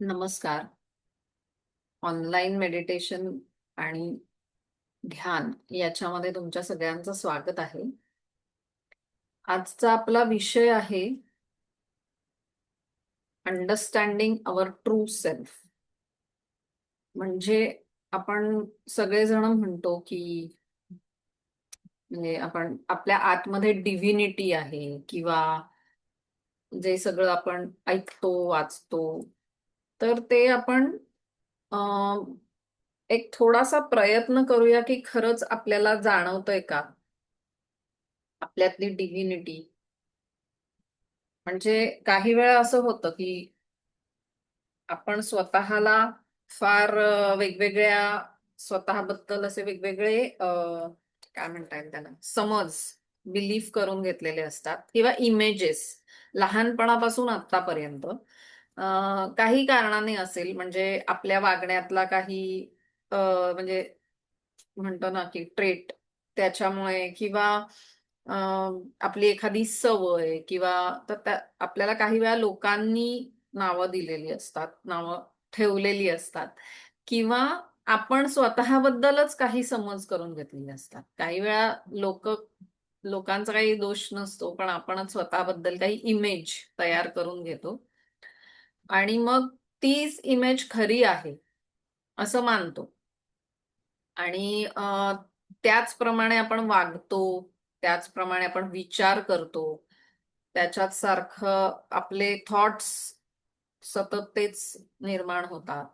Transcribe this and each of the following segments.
नमस्कार. Online meditation आणि ध्यान याच्यामध्ये तुमच्या सगळ्यांचं स्वागत आहे. आजचा आपला विषय आहे अंडरस्टँडिंग अवर ट्रू सेल्फ म्हणजे आपण सगळेजण म्हणतो की म्हणजे आपण आपल्या आतमध्ये डिव्हिनिटी आहे किंवा जे सगळं आपण ऐकतो वाचतो तर ते आपण एक थोडासा प्रयत्न करूया की खरंच आपल्याला जाणवतंय का? आपल्यातली डिव्हिनिटी म्हणजे काही वेळा असं होतं की आपण स्वतःला फार वेगवेगळ्या स्वतःबद्दल असे वेगवेगळे काय म्हणता येईल त्यांना समज बिलीफ करून घेतलेले असतात किंवा इमेजेस लहानपणापासून आतापर्यंत काही कारणाने असेल म्हणजे आपल्या वागण्यातला काही म्हणजे म्हणतो ना की ट्रेट त्याच्यामुळे किंवा आपली एखादी सवय किंवा तर त्या आपल्याला काही वेळा लोकांनी नावं दिलेली असतात नावं ठेवलेली असतात किंवा आपण स्वतःबद्दलच काही समज करून घेतलेले असतात. काही वेळा लोक लोकांचा काही दोष नसतो पण आपणच स्वतःबद्दल काही इमेज तयार करून घेतो. आणि मग तीच इमेज खरी आहे असं मानतो. आणि त्याचप्रमाणे आपण वागतो त्याचप्रमाणे आपण विचार करतो त्याच्यात सारखं आपले थॉट्स सतत तेच निर्माण होतात.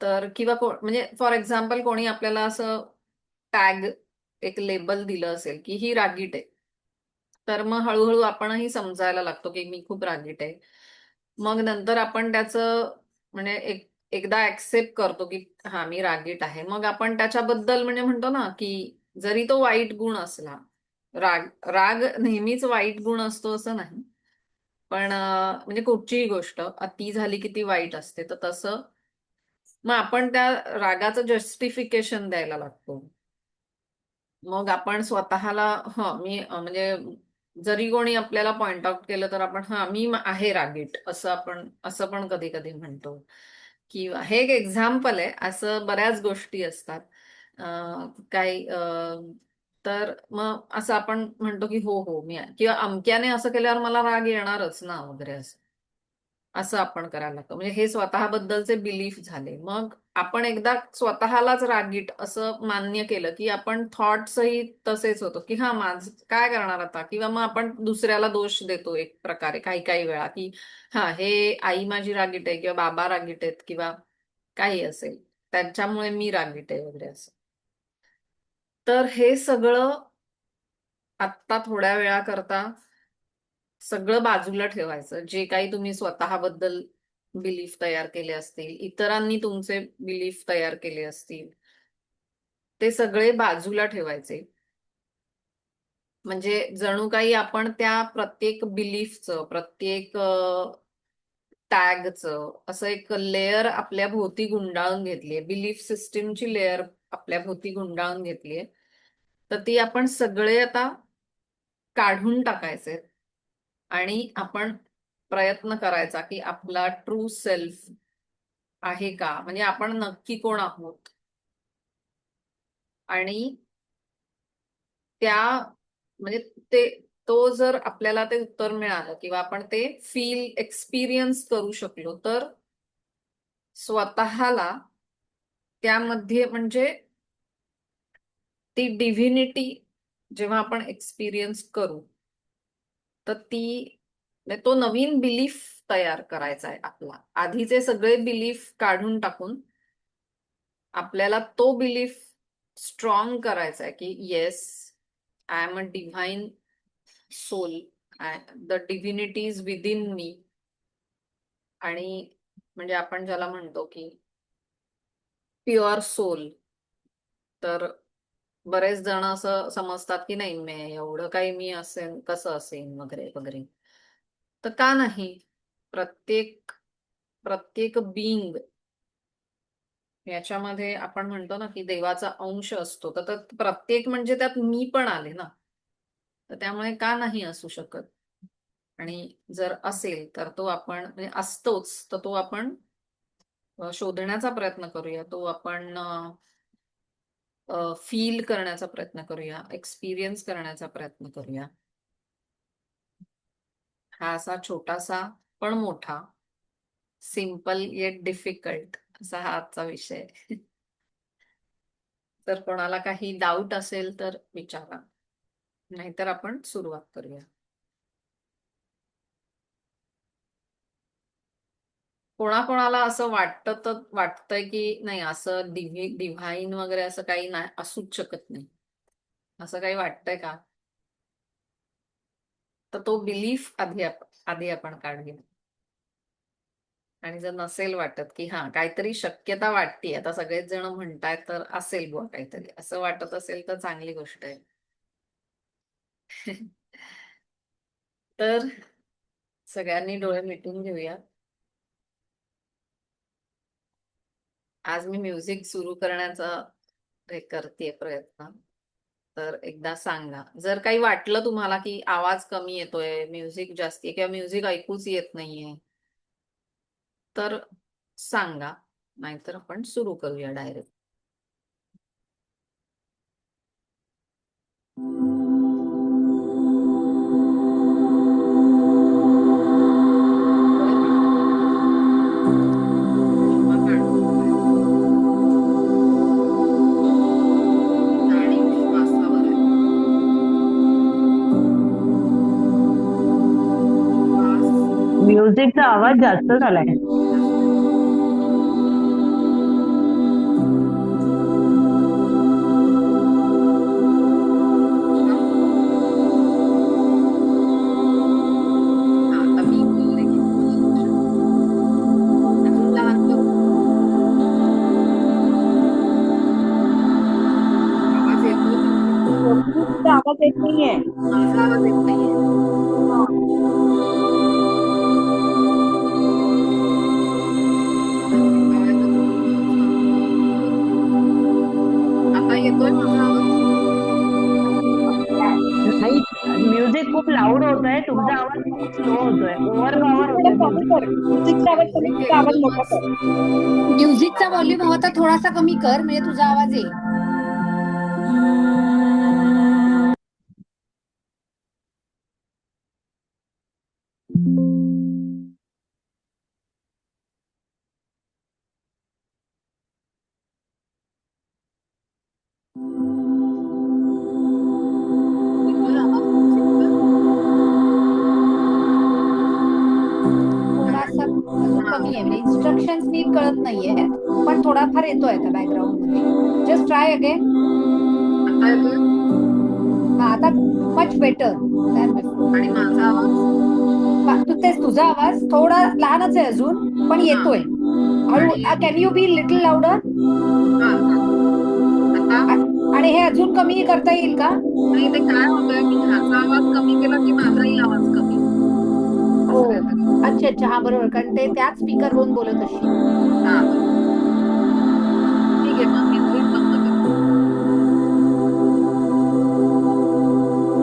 तर किंवा म्हणजे फॉर एक्झाम्पल कोणी आपल्याला असं टॅग एक लेबल दिलं असेल की ही रागीट आहे. तर मग हळूहळू आपणही समजायला लागतो की मी खूप रागीट आहे. मग नंतर आपण त्याचं म्हणजे एक एकदा ऍक्सेप्ट करतो की हा मी रागीट आहे. मग आपण त्याच्याबद्दल म्हणजे म्हणतो ना की जरी तो वाईट गुण असला राग राग नेहमीच वाईट गुण असतो असं नाही. पण म्हणजे कुठचीही गोष्ट ती झाली की ती वाईट असते तर तसं मग आपण त्या रागाचं जस्टिफिकेशन द्यायला लागतो. मग आपण स्वतःला ह मी म्हणजे जरी कोणी आपल्याला पॉइंट आउट केलं तर आपण हा मी आहे रागीट. असं आपण असं पण कधी कधी म्हणतो. किंवा हे एक एक्झाम्पल आहे. असं बऱ्याच गोष्टी असतात. काही तर मग असं आपण म्हणतो की हो हो मी किंवा अमक्याने असं केल्यावर मला राग येणारच ना वगैरे असं. असं आपण करायला लागतो. म्हणजे हे स्वतःबद्दलचे बिलीफ झाले. मग आपण एकदा स्वतःलाच रागीट असं मान्य केलं की आपण थॉट्सही तसेच होतो की हा माझ काय करणार आता? किंवा मग आपण दुसऱ्याला दोष देतो एक प्रकारे काही काही वेळा की हा हे आई माझी रागीट आहे किंवा बाबा रागीट आहेत किंवा काही असेल त्यांच्यामुळे मी रागीट आहे वगैरे असं. तर हे सगळं आत्ता थोड्या वेळा करता सगळं बाजूला ठेवायचं. जे काही तुम्ही स्वतःबद्दल बिलीफ तयार केले असतील इतरांनी तुमचे बिलीफ तयार केले असतील ते सगळे बाजूला ठेवायचे. म्हणजे जणू काही आपण त्या प्रत्येक बिलीफचं प्रत्येक टॅगचं असं एक लेअर आपल्या भोवती गुंडाळून घेतलीये. बिलीफ सिस्टीमची लेअर आपल्या भोवती गुंडाळून घेतलीये. तर ती आपण सगळे आता काढून टाकायचे. आणि आपण प्रयत्न करायचा की आपला ट्रू सेल्फ आहे का? म्हणजे आपण नक्की कोण आहोत? आणि त्या म्हणजे ते तो जर आपल्याला ते उत्तर मिळालं किंवा आपण ते फील एक्सपिरियन्स करू शकलो तर स्वतःला त्यामध्ये म्हणजे ती डिव्हिनिटी जेव्हा आपण एक्सपिरियन्स करू तर ती तो नवीन बिलीफ तयार करायचा आहे आपला. आधीचे सगळे बिलीफ काढून टाकून आपल्याला तो बिलीफ स्ट्रॉंग करायचा आहे की yes I am a divine soul. The divinity is within me. आणि म्हणजे आपण ज्याला म्हणतो की प्युअर सोल. तर बरेच जण असं समजतात की नाही मी एवढं काही मी असेन कसं असेन वगैरे वगैरे. तर का नाही? प्रत्येक प्रत्येक बिंग याच्यामध्ये आपण म्हणतो ना की देवाचा अंश असतो. तर प्रत्येक म्हणजे त्यात मी पण आले ना. तर त्यामुळे का नाही असू शकत? आणि जर असेल तर तो आपण म्हणजे असतोच तर तो आपण शोधण्याचा प्रयत्न करूया. तो आपण फील करण्याचा प्रयत्न करूया. एक्सपिरियन्स करण्याचा प्रयत्न करूया. हा असा छोटासा पण मोठा. सिंपल येट डिफिकल्ट असा हा आजचा विषय. तर कोणाला काही डाऊट असेल तर विचारा. नाहीतर आपण सुरुवात करूया. कोणाकोणाला असं वाटतं तर वाटतंय की नाही असं डिव्हाइन वगैरे असं काही नाही असूच शकत नाही. असं काही वाटतंय का? तर तो बिलीफ आधी आधी आपण काढूया. आणि जर नसेल वाटत की हा काहीतरी शक्यता वाटते आता सगळेच जण म्हणतायत तर असेल बुवा काहीतरी. असं वाटत असेल तर चांगली गोष्ट आहे. तर सगळ्यांनी डोळे मिटून घेऊया. आज मी म्युझिक सुरू करण्याचा हे करते प्रयत्न. तर एकदा सांगा. जर काही वाटलं तुम्हाला की आवाज कमी येतोय म्युझिक जास्ती आहे किंवा म्युझिक ऐकूच येत नाहीये तर सांगा. नाहीतर आपण सुरू करूया डायरेक्ट. म्युझिकचा आवाज जास्त झालाय. व्हॉल्यूम हवा तर थोडासा कमी कर म्हणजे तुझा आवाज येईल. थोडासा कमी आहे म्हणजे इन्स्ट्रक्शन नीट कळत नाहीये. पण थोडाफार येतोय आता बॅकग्राऊंडमध्ये. जस्ट ट्राय अगेन आता हा मच बेटर आणि माझा आवाज? तू तेच तुझा आवाज. थोडा लहानच आहे अजून पण येतोय. हळू can you be little louder. आता? आणि हे अजून कमी करता येईल का? नाही ते काय होतंय मी ह्याचा आवाज कमी केला की माझाही आवाज कमी? हो. अच्छा अच्छा. हा बरोबर. कारण ते त्याच स्पीकर वरून बोलत असशील. हा. बंद.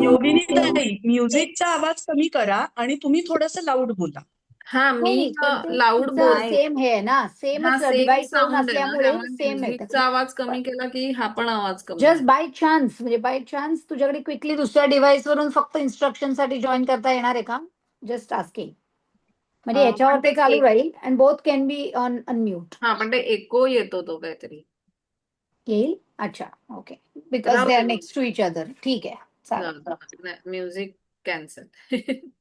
योगिनी ताई म्युझिकचा आवाज कमी करा आणि तुम्ही थोडस लाऊड बोला. हा मी लाऊड बोल सेम हे आहे ना हा सेमच सेम सेम आवाज कमी केला की हा पण आवाज कमी जस्ट बाय चान्स म्हणजे बाय चान्स तुझ्याकडे क्विकली दुसऱ्या डिव्हाइस वरून फक्त इन्स्ट्रक्शनसाठी जॉईन करता येणार आहे का? जस्ट आस्किंग म्हणजे याच्यावर ते चालू राहील and both can be on unmute हा पण ते एको येतो तो काहीतरी. येईल? अच्छा okay because they are. Next to each other ठीक आहे. चालेल. म्युझिक कॅन्सल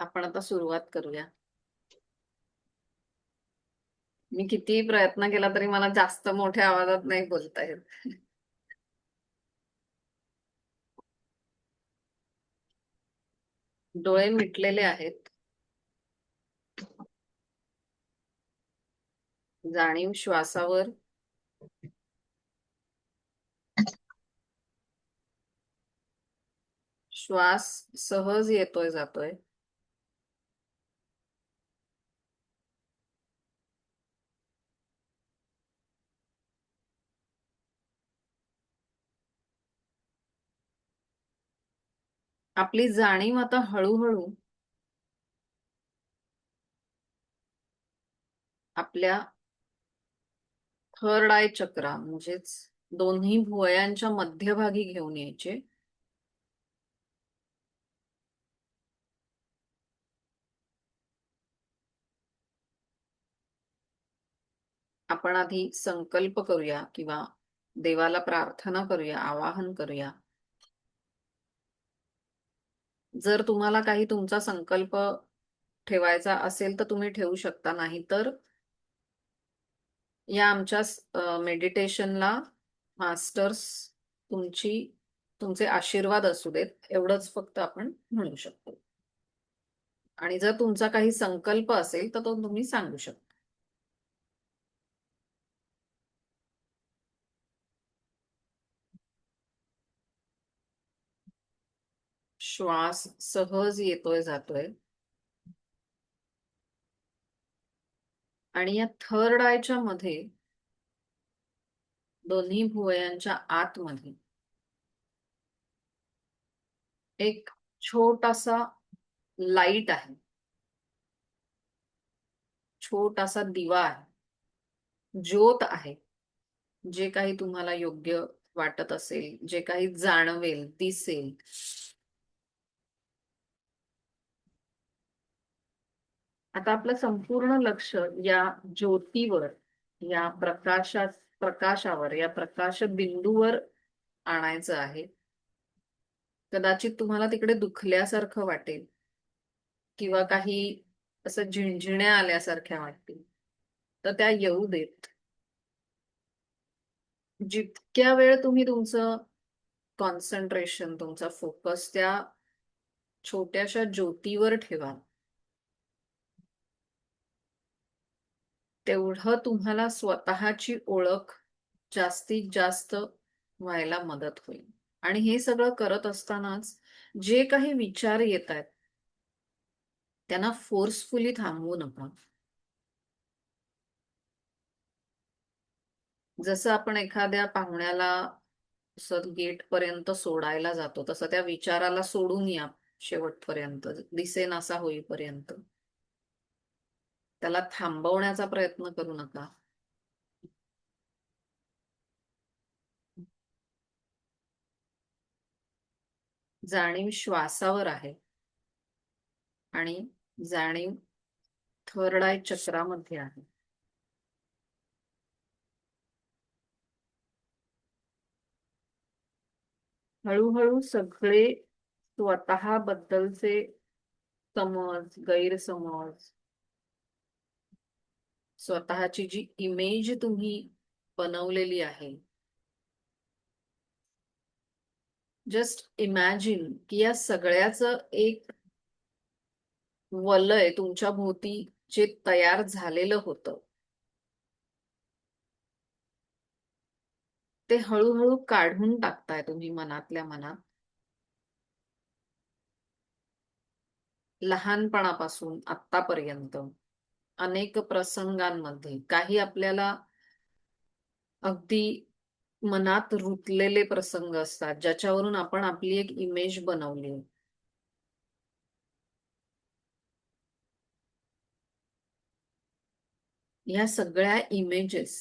आपण आता सुरुवात करूया. मी किती प्रयत्न केला तरी मला जास्त मोठ्या आवाजात नाही बोलता येत. डोळे मिटलेले आहेत. जाणीव श्वासावर. श्वास सहज येतोय जातोय. आपली जाणीव आता हळूहळू आपल्या थर्ड आय चक्रा म्हणजेच दोन्ही भुवयांच्या मध्यभागी घेऊन यायचे. आपण आधी संकल्प करूया किंवा देवाला प्रार्थना करूया आवाहन करूया. जर तुम्हाला काही तुमचा संकल्प ठेवायचा असेल तर तुम्ही ठेवू शकता नाही तर या आमच्या मेडिटेशनला मास्टर्स तुमची तुमचे आशीर्वाद असू देत एवढंच फक्त आपण म्हणू शकतो. आणि जर तुमचा काही संकल्प असेल तर तो तुम्ही सांगू शकता. श्वास सहज येतोय जातोय. आणि या थर्ड आयच्या मध्ये दोन्ही भुवयांच्या आतमध्ये एक छोटासा लाइट आहे. छोटासा दिवा आहे. ज्योत आहे. जे काही तुम्हाला योग्य वाटत असेल जे काही जाणवेल दिसेल आता आपलं संपूर्ण लक्ष या ज्योतीवर या प्रकाशा प्रकाशावर या प्रकाश बिंदूवर आणायचं आहे. कदाचित तुम्हाला तिकडे दुखल्यासारखं वाटेल किंवा काही असं झिणझिण्या आल्यासारख्या वाटतील तर त्या येऊ देत. जितक्या वेळ तुम्ही तुमचं कॉन्सन्ट्रेशन तुमचा फोकस त्या छोट्याशा ज्योतीवर ठेवा तेवढं तुम्हाला स्वतःची ओळख जास्तीत जास्त व्हायला मदत होईल. आणि हे सगळं करत असतानाच जे काही विचार येत आहेत त्यांना फोर्सफुली थांबवू नका. जसं आपण एखाद्या पाहुण्याला गेट पर्यंत सोडायला जातो तसं त्या विचाराला सोडून या शेवटपर्यंत दिसेनासा होईपर्यंत. त्याला थांबवण्याचा प्रयत्न करू नका. जाणीव श्वासावर आहे. आणि जाणीव थर्ड आय चक्रामध्ये आहे. हळूहळू सगळे स्वतः बद्दलचे समज गैरसमज स्वतःची जी इमेज तुम्ही बनवलेली आहे. जस्ट इमॅजिन की या सगळ्याचं एक वलय तुमच्या भोवती जे तयार झालेलं होतं. ते हळूहळू काढून टाकताय तुम्ही मनातल्या मनात. लहानपणापासून आतापर्यंत अनेक प्रसंगांमध्ये काही आपल्याला अगदी मनात रुतलेले प्रसंग असतात ज्याच्यावरून आपण आपली एक इमेज बनवली. या सगळ्या इमेजेस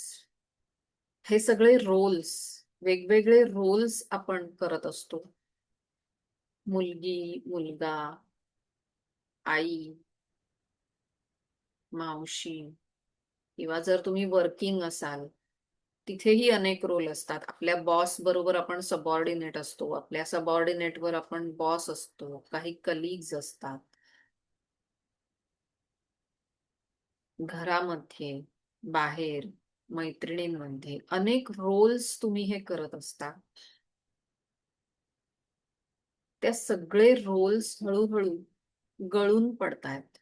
हे सगळे रोल्स वेगवेगळे रोल्स आपण करत असतो. मुलगी मुलगा आई मावशी किंवा जर तुम्ही वर्किंग असाल तिथेही अनेक रोल असतात. आपल्या बॉस बरोबर आपण सबऑर्डिनेट असतो आपल्या सबऑर्डिनेटवर आपण बॉस असतो काही कलिग्ज असतात. घरामध्ये बाहेर मैत्रिणींमध्ये अनेक रोल्स तुम्ही हे करत असता. त्या सगळे रोल्स हळूहळू गळून पडतायत.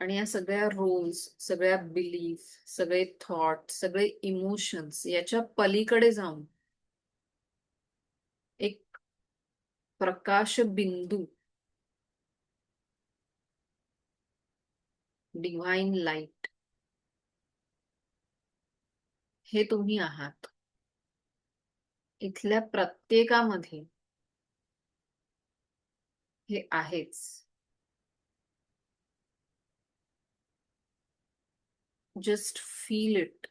आणि या सगळ्या रोल्स सगळ्या बिलीफ सगळे थॉट सगळे इमोशन्स याच्या पलीकडे जाऊन एक प्रकाश बिंदू डिव्हाइन लाइट हे तुम्ही आहात. इथल्या प्रत्येकामध्ये हे आहेच. Just feel it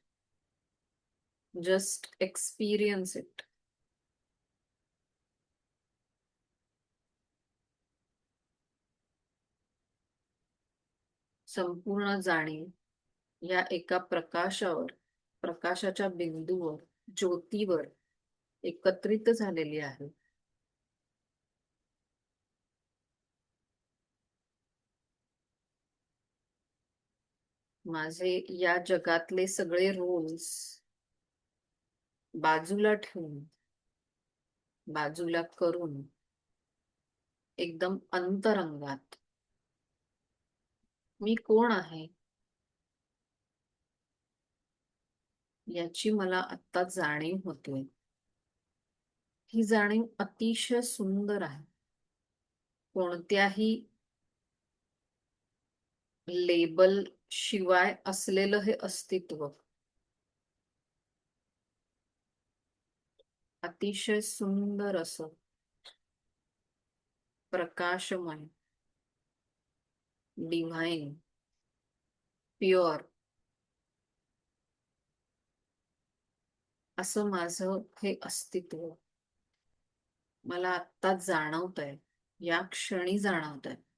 just experience it संपूर्ण जाणीव या एका प्रकाशावर प्रकाशाच्या बिंदूवर ज्योतीवर एकत्रित झालेली आहे. माझे या जगातले सगळे रोल्स बाजूला ठेवून बाजूला करून एकदम अंतरंगात मी कोण आहे? याची मला आता जाणीव होते. ही जाणीव अतिशय सुंदर आहे. कोणत्याही लेबल शिवाय असलेलं हे अस्तित्व. अतिशय सुंदर असं. प्रकाशमय. डिव्हाइन प्युअर असं माझं हे अस्तित्व. मला आत्ता जाणवत आहे या क्षणी जाणवत आहे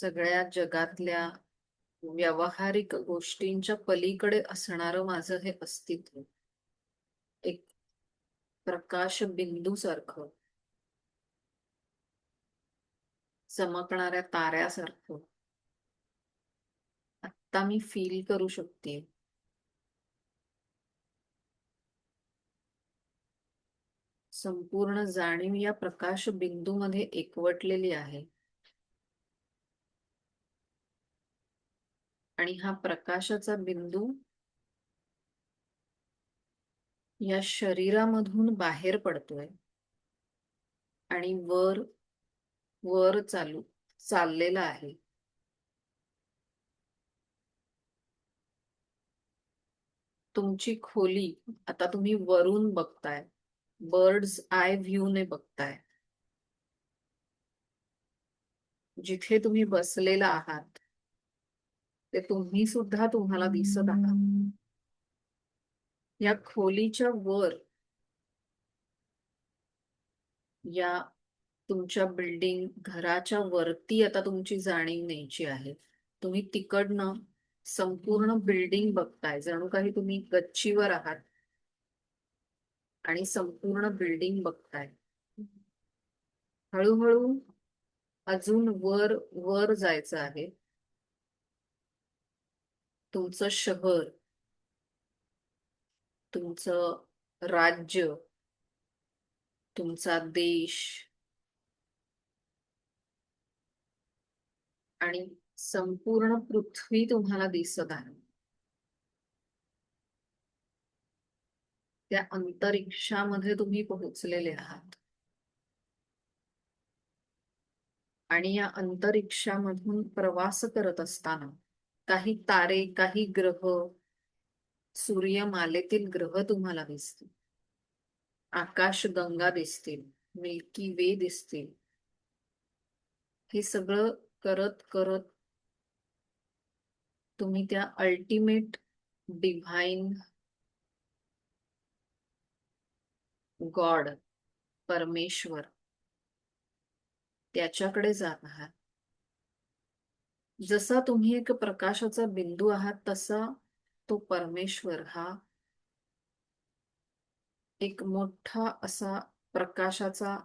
सगळ्या जगातल्या व्यावहारिक गोष्टींच्या पलीकडे असणारं माझं हे अस्तित्व. एक प्रकाश बिंदू सारखं चमकणाऱ्या ताऱ्यासारखं. आत्ता मी फील करू शकते. संपूर्ण जाणीव या प्रकाश बिंदू मध्ये एकवटलेली आहे. आणि हा प्रकाशाचा बिंदू या शरीरामधून बाहेर पडतोय. आणि वर वर चालू चाललेला आहे. तुमची खोली आता तुम्ही वरून बघताय. बर्ड्स आय व्ह्यूने बघताय. जिथे तुम्ही बसलेला आहात ते तुम्ही सुद्धा तुम्हाला दिसत आहात. या खोलीच्या वर या तुमच्या बिल्डिंग घराच्या वरती आता तुमची जाणीव न्यायची आहे. तुम्ही तिकडनं संपूर्ण बिल्डिंग बघताय. जणू काही तुम्ही गच्चीवर आहात आणि संपूर्ण बिल्डिंग बघताय. हळूहळू अजून वर वर जायचं आहे. तुमचं शहर तुमचं राज्य तुमचा देश आणि संपूर्ण पृथ्वी तुम्हाला दिसत आहे. त्या अंतरिक्षामध्ये तुम्ही पोहोचलेले आहात. आणि या अंतरिक्षामधून प्रवास करत असताना काही तारे काही ग्रह सूर्यमालेतील ग्रह तुम्हाला दिसतील. आकाश गंगा दिसतील मिल्की वे दिसतील. हे सगळं करत करत तुम्ही त्या अल्टिमेट डिव्हाइन गॉड परमेश्वर त्याच्याकडे जात आहात. जसा तुम्ही एक प्रकाशाचा बिंदू आहात तसा तो परमेश्वर हा एक मोठा असा प्रकाशाचा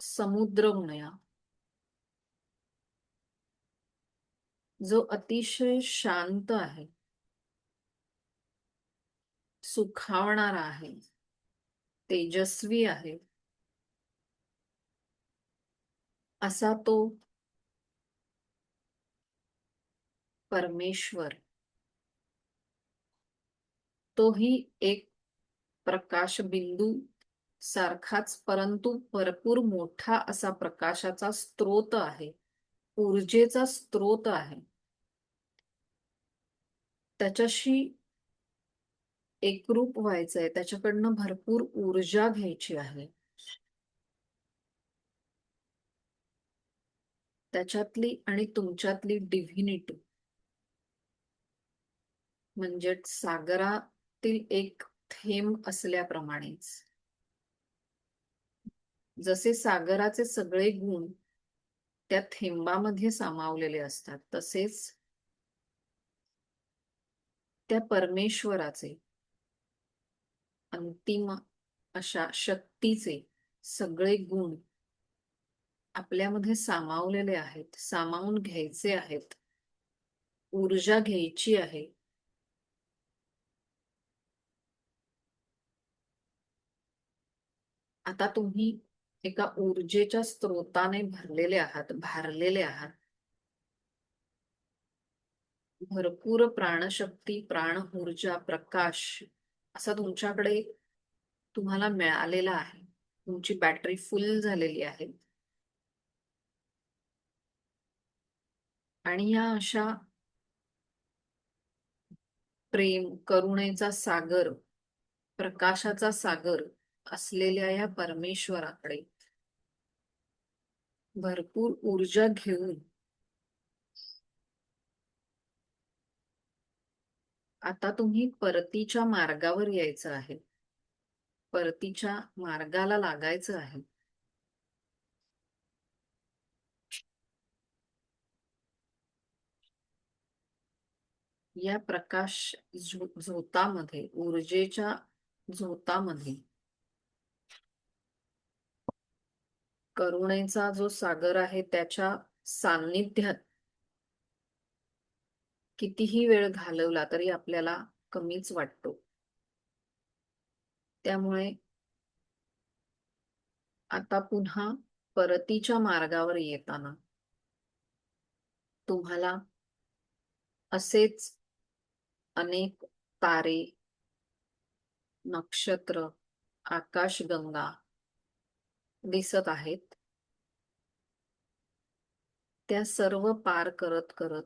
समुद्र म्हणूया. जो अतिशय शांत आहे. सुखावणारा आहे. तेजस्वी आहे. असा तो परमेश्वर. तोही एक प्रकाश बिंदू सारखाच परंतु भरपूर मोठा असा प्रकाशाचा स्रोत आहे. ऊर्जेचा स्रोत आहे. त्याच्याशी एकरूप व्हायचंय. त्याच्याकडनं भरपूर ऊर्जा घ्यायची आहे. त्याच्यातली आणि तुमच्यातली डिव्हिनिटी म्हणजेच सागरातील एक थेंब असल्याप्रमाणेच. जसे सागराचे सगळे गुण त्या थेंबामध्ये सामावलेले असतात तसेच त्या परमेश्वराचे अंतिम अशा शक्तीचे सगळे गुण आपल्यामध्ये सामावलेले आहेत सामावून घ्यायचे आहेत ऊर्जा घ्यायची आहे. आता तुम्ही एका ऊर्जेच्या स्त्रोताने भरलेले आहात भारलेले आहात. भरपूर प्राणशक्ती प्राण ऊर्जा प्रकाश असा तुमच्याकडे तुम्हाला मिळालेला आहे. तुमची बॅटरी फुल झालेली आहे. आणि या अशा प्रेम करुणेचा सागर प्रकाशाचा सागर असलेल्या या परमेश्वराकडे भरपूर ऊर्जा घेऊन आता तुम्ही परतीच्या मार्गावर यायचं आहे. परतीच्या मार्गाला लागायचं आहे. या प्रकाश झोतामध्ये ऊर्जेच्या झोतामध्ये करुणेचा जो सागर आहे त्याच्या सान्निध्यात कितीही वेळ घालवला तरी आपल्याला कमीच वाटतो. त्यामुळे आता पुन्हा परतीच्या मार्गावर येताना तुम्हाला असेच अनेक तारे नक्षत्र आकाशगंगा दिसत आहेत. त्या सर्व पार करत करत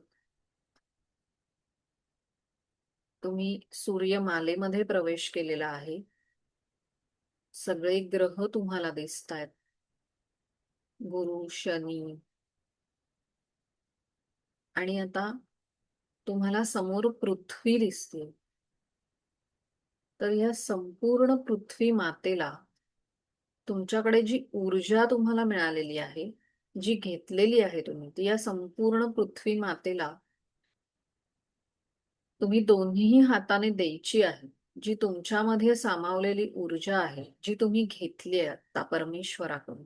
तुम्ही सूर्यमालेमध्ये प्रवेश केलेला आहे. सगळे ग्रह तुम्हाला दिसत आहेत गुरु शनी. आणि आता तुम्हाला समोर पृथ्वी दिसते. तर या संपूर्ण पृथ्वी मातेला तुमच्याकडे जी ऊर्जा तुम्हाला मिळालेली आहे जी घेतलेली आहे तुम्ही ती या संपूर्ण पृथ्वी मातेला तुम्ही दोन्हीही हाताने द्यायची आहे. जी तुमच्यामध्ये सामावलेली ऊर्जा आहे जी तुम्ही घेतली आहे आता परमेश्वराकडून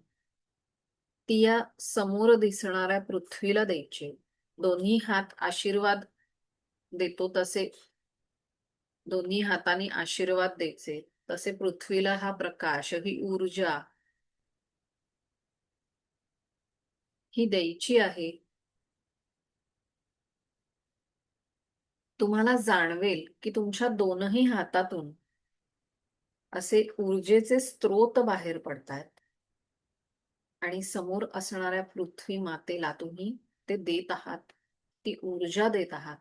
ती या समोर दिसणाऱ्या पृथ्वीला द्यायची. दोन्ही हात आशीर्वाद देतो तसे दोन्ही हाताने आशीर्वाद द्यायचे. तसे पृथ्वीला हा प्रकाश ही ऊर्जा ही द्यायची आहे. तुम्हाला जाणवेल की तुमच्या दोनही हातातून असे ऊर्जेचे स्त्रोत बाहेर पडतायत. आणि समोर असणाऱ्या पृथ्वी मातेला तुम्ही ते देत आहात ती ऊर्जा देत आहात.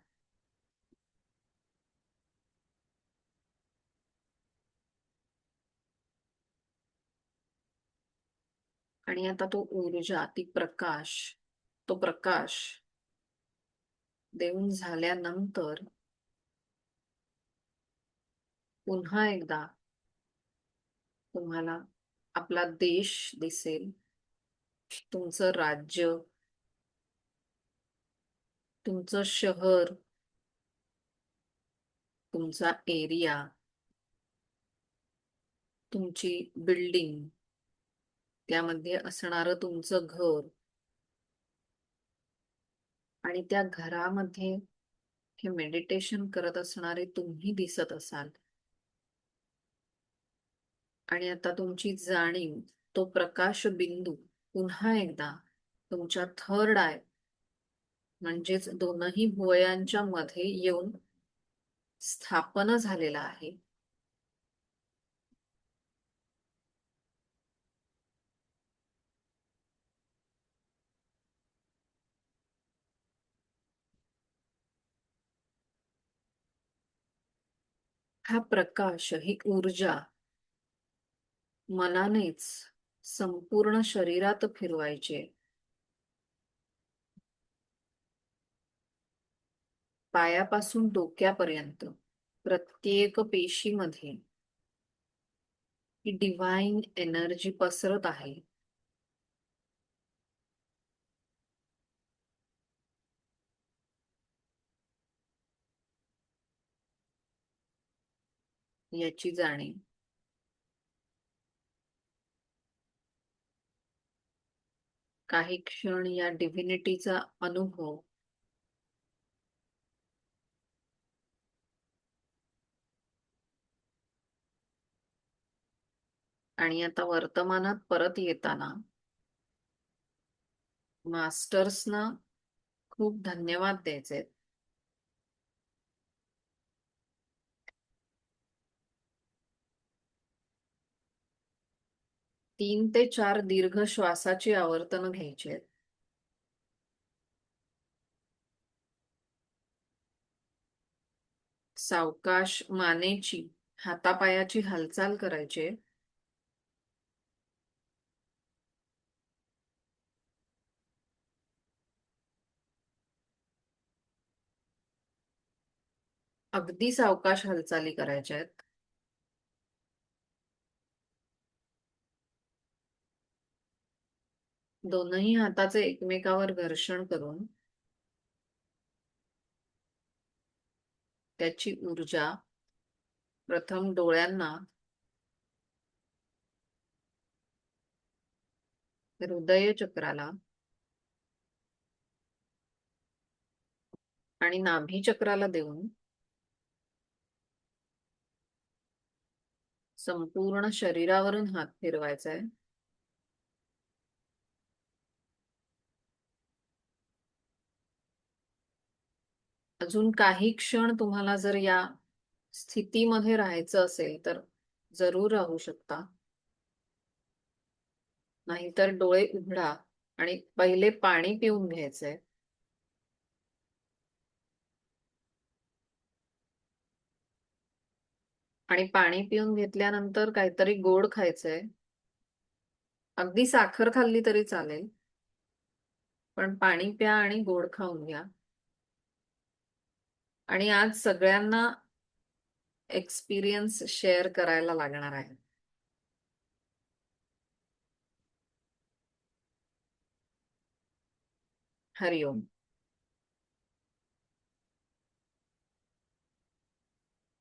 आणि आता तो ऊर्जा ती प्रकाश तो प्रकाश देऊन झाल्यानंतर पुन्हा एकदा तुम्हाला आपला देश दिसेल. तुमचं राज्य तुमचं शहर तुमचा एरिया तुमची बिल्डिंग त्यामध्ये असणार तुमचं घर. आणि त्या घरामध्ये हे मेडिटेशन करत असणारे तुम्ही दिसत असाल. आणि आता तुमची जाणीव तो प्रकाश बिंदू पुन्हा एकदा तुमच्या थर्ड आय म्हणजेच दोनही भुवयांच्या मध्ये येऊन स्थापन झालेला आहे. हा प्रकाश ही ऊर्जा मनानेच संपूर्ण शरीरात फिरवायचे. पायापासून डोक्यापर्यंत प्रत्येक पेशीमध्ये ही डिव्हाइन एनर्जी पसरत आहे. याची जाणीव. काही क्षण या डिव्हिनिटीचा अनुभव आणि आता वर्तमानात परत येताना मास्टर्सना खूप धन्यवाद द्यायचे तीन ते चार दीर्घ श्वासाची आवर्तन घ्यायची आहेत सावकाश मानेची हातापायाची हालचाल करायची आहे. अगदी सावकाश हालचाली करायच्या आहेत दोनही हाताचे एकमेकावर घर्षण करून त्याची ऊर्जा प्रथम डोळ्यांना हृदय चक्राला आणि नाभी चक्राला देऊन संपूर्ण शरीरावरून हात फिरवायचा आहे अजून काही क्षण तुम्हाला जर या स्थितीमध्ये राहायचं असेल तर जरूर राहू शकता. नाहीतर डोळे उघडा आणि पहिले पाणी पिऊन घ्यायचंय. आणि पाणी पिऊन घेतल्यानंतर काहीतरी गोड खायचंय. अगदी साखर खाल्ली तरी चालेल पण पाणी प्या आणि गोड खाऊन घ्या. आणि आज सगळ्यांना एक्सपिरियन्स शेअर करायला लागणार आहे. हरिओम.